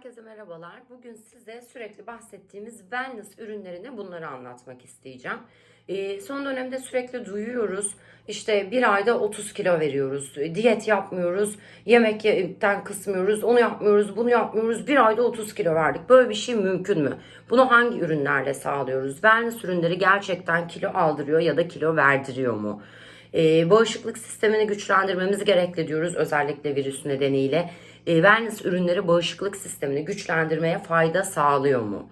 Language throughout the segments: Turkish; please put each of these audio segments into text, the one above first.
Herkese merhabalar. Bugün size sürekli bahsettiğimiz wellness ürünlerini bunları anlatmak isteyeceğim. Ee, son dönemde sürekli duyuyoruz. İşte bir ayda 30 kilo veriyoruz. Diyet yapmıyoruz. Yemekten kısmıyoruz. Onu yapmıyoruz. Bunu yapmıyoruz. Bir ayda 30 kilo verdik. Böyle bir şey mümkün mü? Bunu hangi ürünlerle sağlıyoruz? Wellness ürünleri gerçekten kilo aldırıyor ya da kilo verdiriyor mu? Ee, bağışıklık sistemini güçlendirmemiz gerekli diyoruz özellikle virüs nedeniyle. Ee, wellness ürünleri bağışıklık sistemini güçlendirmeye fayda sağlıyor mu?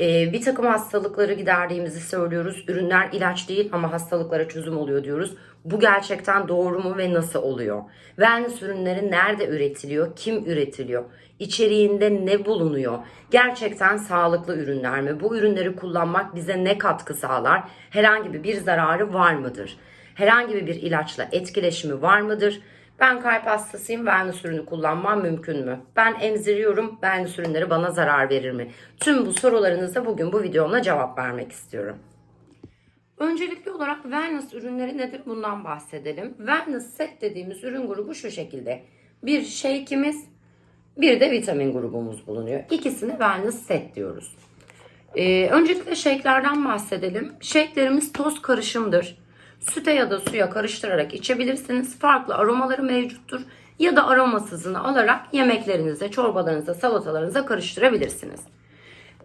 Ee, bir takım hastalıkları giderdiğimizi söylüyoruz. Ürünler ilaç değil ama hastalıklara çözüm oluyor diyoruz. Bu gerçekten doğru mu ve nasıl oluyor? Wellness ürünleri nerede üretiliyor? Kim üretiliyor? İçeriğinde ne bulunuyor? Gerçekten sağlıklı ürünler mi? Bu ürünleri kullanmak bize ne katkı sağlar? Herhangi bir zararı var mıdır? Herhangi bir ilaçla etkileşimi var mıdır? Ben kalp hastasıyım, wellness ürünü kullanmam mümkün mü? Ben emziriyorum, wellness ürünleri bana zarar verir mi? Tüm bu sorularınıza bugün bu videomla cevap vermek istiyorum. Öncelikli olarak wellness ürünleri nedir bundan bahsedelim. Wellness set dediğimiz ürün grubu şu şekilde. Bir shake'imiz, bir de vitamin grubumuz bulunuyor. İkisini wellness set diyoruz. Ee, öncelikle shake'lerden bahsedelim. Shake'lerimiz toz karışımdır. Süte ya da suya karıştırarak içebilirsiniz. Farklı aromaları mevcuttur. Ya da aromasızını alarak yemeklerinize, çorbalarınıza, salatalarınıza karıştırabilirsiniz.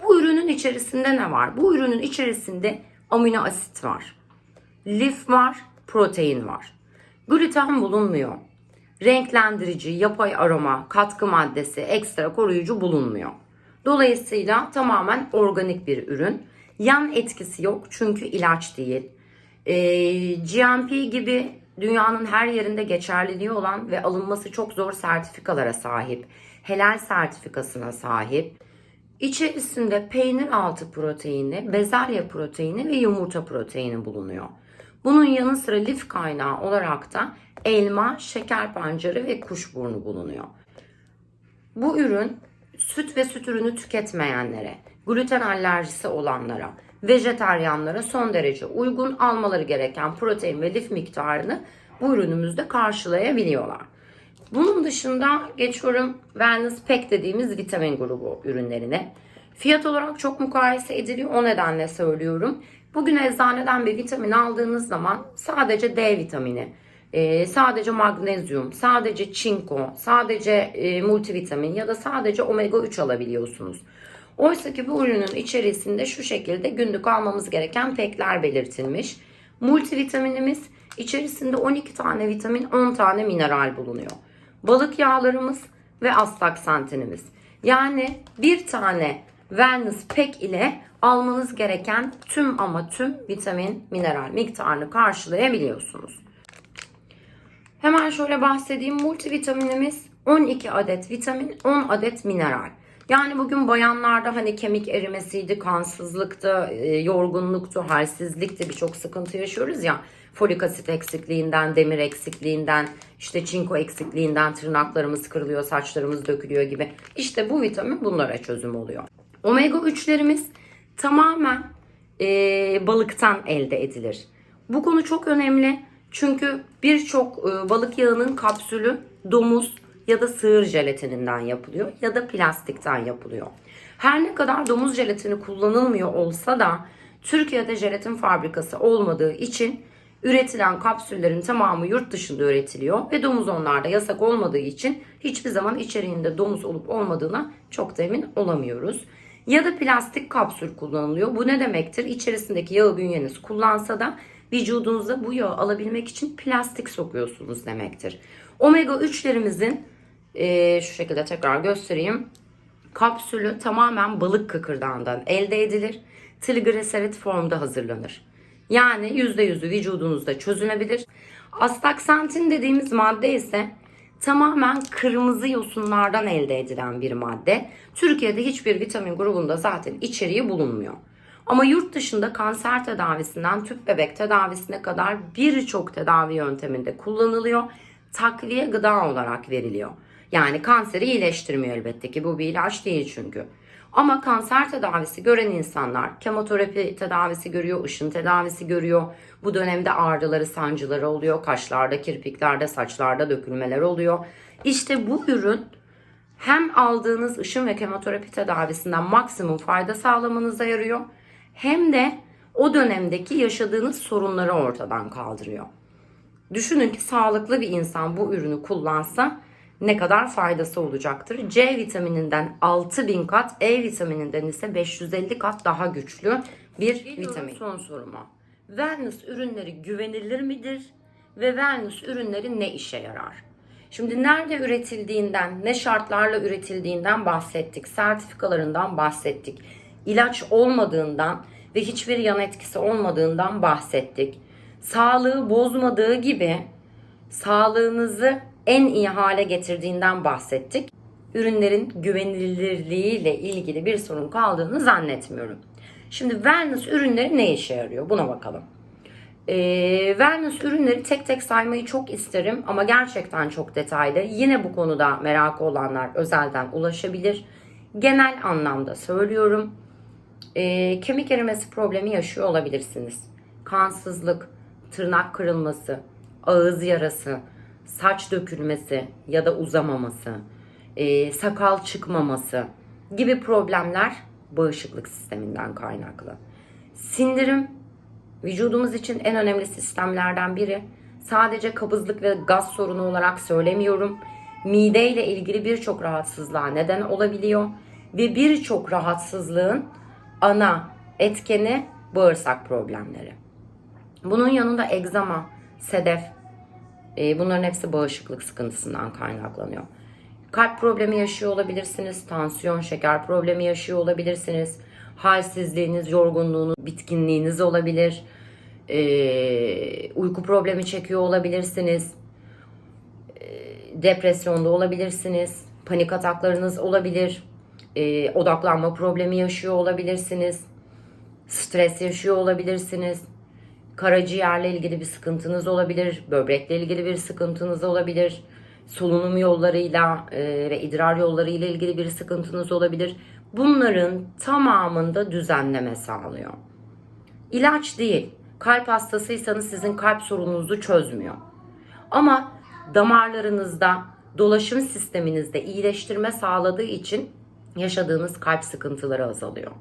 Bu ürünün içerisinde ne var? Bu ürünün içerisinde amino asit var. Lif var, protein var. Gluten bulunmuyor. Renklendirici, yapay aroma, katkı maddesi, ekstra koruyucu bulunmuyor. Dolayısıyla tamamen organik bir ürün. Yan etkisi yok çünkü ilaç değil. Ee, GMP gibi dünyanın her yerinde geçerliliği olan ve alınması çok zor sertifikalara sahip. Helal sertifikasına sahip. İçerisinde peynir altı proteini, bezelye proteini ve yumurta proteini bulunuyor. Bunun yanı sıra lif kaynağı olarak da elma, şeker pancarı ve kuşburnu bulunuyor. Bu ürün süt ve süt ürünü tüketmeyenlere, gluten alerjisi olanlara, vejeteryanlara son derece uygun almaları gereken protein ve lif miktarını bu ürünümüzde karşılayabiliyorlar. Bunun dışında geçiyorum Wellness Pack dediğimiz vitamin grubu ürünlerine. Fiyat olarak çok mukayese ediliyor o nedenle söylüyorum. Bugün eczaneden bir vitamin aldığınız zaman sadece D vitamini, e, sadece magnezyum, sadece çinko, sadece e, multivitamin ya da sadece omega 3 alabiliyorsunuz. Oysa ki bu ürünün içerisinde şu şekilde günlük almamız gereken pekler belirtilmiş. Multivitaminimiz içerisinde 12 tane vitamin, 10 tane mineral bulunuyor. Balık yağlarımız ve astaksantinimiz. Yani bir tane wellness pack ile almanız gereken tüm ama tüm vitamin, mineral miktarını karşılayabiliyorsunuz. Hemen şöyle bahsedeyim. Multivitaminimiz 12 adet vitamin, 10 adet mineral. Yani bugün bayanlarda hani kemik erimesiydi, kansızlıktı, e, yorgunluktu, halsizlikti birçok sıkıntı yaşıyoruz ya. Folik asit eksikliğinden, demir eksikliğinden, işte çinko eksikliğinden tırnaklarımız kırılıyor, saçlarımız dökülüyor gibi. İşte bu vitamin bunlara çözüm oluyor. Omega 3'lerimiz tamamen e, balıktan elde edilir. Bu konu çok önemli. Çünkü birçok e, balık yağının kapsülü domuz ya da sığır jelatininden yapılıyor ya da plastikten yapılıyor. Her ne kadar domuz jelatini kullanılmıyor olsa da Türkiye'de jelatin fabrikası olmadığı için üretilen kapsüllerin tamamı yurt dışında üretiliyor ve domuz onlarda yasak olmadığı için hiçbir zaman içeriğinde domuz olup olmadığına çok da emin olamıyoruz. Ya da plastik kapsül kullanılıyor. Bu ne demektir? İçerisindeki yağı bünyeniz kullansa da vücudunuza bu yağı alabilmek için plastik sokuyorsunuz demektir. Omega 3'lerimizin e, şu şekilde tekrar göstereyim. Kapsülü tamamen balık kıkırdağından elde edilir. Trigliserit formda hazırlanır. Yani %100'ü vücudunuzda çözünebilir. Astaksantin dediğimiz madde ise tamamen kırmızı yosunlardan elde edilen bir madde. Türkiye'de hiçbir vitamin grubunda zaten içeriği bulunmuyor. Ama yurt dışında kanser tedavisinden tüp bebek tedavisine kadar birçok tedavi yönteminde kullanılıyor. Takviye gıda olarak veriliyor. Yani kanseri iyileştirmiyor elbette ki bu bir ilaç değil çünkü. Ama kanser tedavisi gören insanlar kemoterapi tedavisi görüyor, ışın tedavisi görüyor. Bu dönemde ağrıları, sancıları oluyor. Kaşlarda, kirpiklerde, saçlarda dökülmeler oluyor. İşte bu ürün hem aldığınız ışın ve kemoterapi tedavisinden maksimum fayda sağlamanıza yarıyor hem de o dönemdeki yaşadığınız sorunları ortadan kaldırıyor. Düşünün ki sağlıklı bir insan bu ürünü kullansa ne kadar faydası olacaktır. C vitamininden 6000 kat, E vitamininden ise 550 kat daha güçlü bir vitamin. Son soruma. Wellness ürünleri güvenilir midir? Ve wellness ürünleri ne işe yarar? Şimdi nerede üretildiğinden, ne şartlarla üretildiğinden bahsettik. Sertifikalarından bahsettik. İlaç olmadığından ve hiçbir yan etkisi olmadığından bahsettik. Sağlığı bozmadığı gibi sağlığınızı en iyi hale getirdiğinden bahsettik. Ürünlerin güvenilirliğiyle ilgili bir sorun kaldığını zannetmiyorum. Şimdi wellness ürünleri ne işe yarıyor? Buna bakalım. Ee, wellness ürünleri tek tek saymayı çok isterim ama gerçekten çok detaylı. Yine bu konuda merakı olanlar özelden ulaşabilir. Genel anlamda söylüyorum. Ee, kemik erimesi problemi yaşıyor olabilirsiniz. Kansızlık, tırnak kırılması, ağız yarası, saç dökülmesi ya da uzamaması, e, sakal çıkmaması gibi problemler bağışıklık sisteminden kaynaklı. Sindirim vücudumuz için en önemli sistemlerden biri. Sadece kabızlık ve gaz sorunu olarak söylemiyorum. Mide ile ilgili birçok rahatsızlığa neden olabiliyor ve birçok rahatsızlığın ana etkeni bağırsak problemleri. Bunun yanında egzama, sedef, e, bunların hepsi bağışıklık sıkıntısından kaynaklanıyor. Kalp problemi yaşıyor olabilirsiniz, tansiyon, şeker problemi yaşıyor olabilirsiniz. Halsizliğiniz, yorgunluğunuz, bitkinliğiniz olabilir. E, uyku problemi çekiyor olabilirsiniz. E, depresyonda olabilirsiniz. Panik ataklarınız olabilir. E, odaklanma problemi yaşıyor olabilirsiniz. Stres yaşıyor olabilirsiniz karaciğerle ilgili bir sıkıntınız olabilir, böbrekle ilgili bir sıkıntınız olabilir, solunum yollarıyla e, ve idrar yolları ile ilgili bir sıkıntınız olabilir. Bunların tamamında düzenleme sağlıyor. İlaç değil. Kalp hastasıysanız sizin kalp sorununuzu çözmüyor. Ama damarlarınızda, dolaşım sisteminizde iyileştirme sağladığı için yaşadığınız kalp sıkıntıları azalıyor.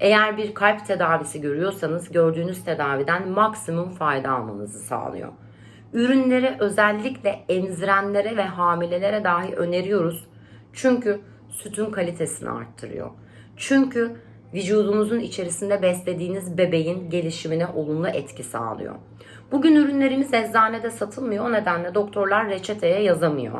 Eğer bir kalp tedavisi görüyorsanız gördüğünüz tedaviden maksimum fayda almanızı sağlıyor. Ürünleri özellikle emzirenlere ve hamilelere dahi öneriyoruz. Çünkü sütün kalitesini arttırıyor. Çünkü vücudunuzun içerisinde beslediğiniz bebeğin gelişimine olumlu etki sağlıyor. Bugün ürünlerimiz eczanede satılmıyor. O nedenle doktorlar reçeteye yazamıyor.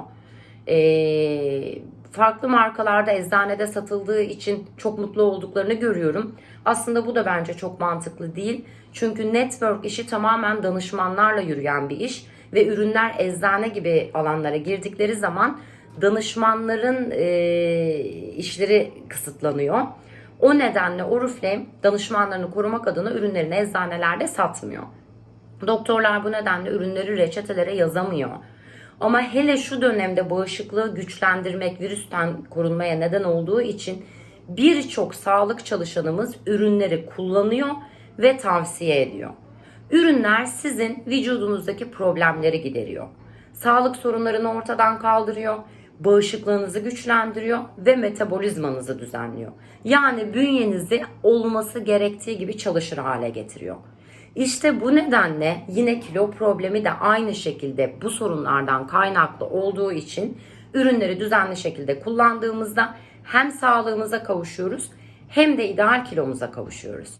Ee, farklı markalarda eczanede satıldığı için çok mutlu olduklarını görüyorum. Aslında bu da bence çok mantıklı değil. Çünkü network işi tamamen danışmanlarla yürüyen bir iş ve ürünler eczane gibi alanlara girdikleri zaman danışmanların e, işleri kısıtlanıyor. O nedenle Oriflame danışmanlarını korumak adına ürünlerini eczanelerde satmıyor. Doktorlar bu nedenle ürünleri reçetelere yazamıyor. Ama hele şu dönemde bağışıklığı güçlendirmek, virüsten korunmaya neden olduğu için birçok sağlık çalışanımız ürünleri kullanıyor ve tavsiye ediyor. Ürünler sizin vücudunuzdaki problemleri gideriyor. Sağlık sorunlarını ortadan kaldırıyor, bağışıklığınızı güçlendiriyor ve metabolizmanızı düzenliyor. Yani bünyenizi olması gerektiği gibi çalışır hale getiriyor. İşte bu nedenle yine kilo problemi de aynı şekilde bu sorunlardan kaynaklı olduğu için ürünleri düzenli şekilde kullandığımızda hem sağlığımıza kavuşuyoruz hem de ideal kilomuza kavuşuyoruz.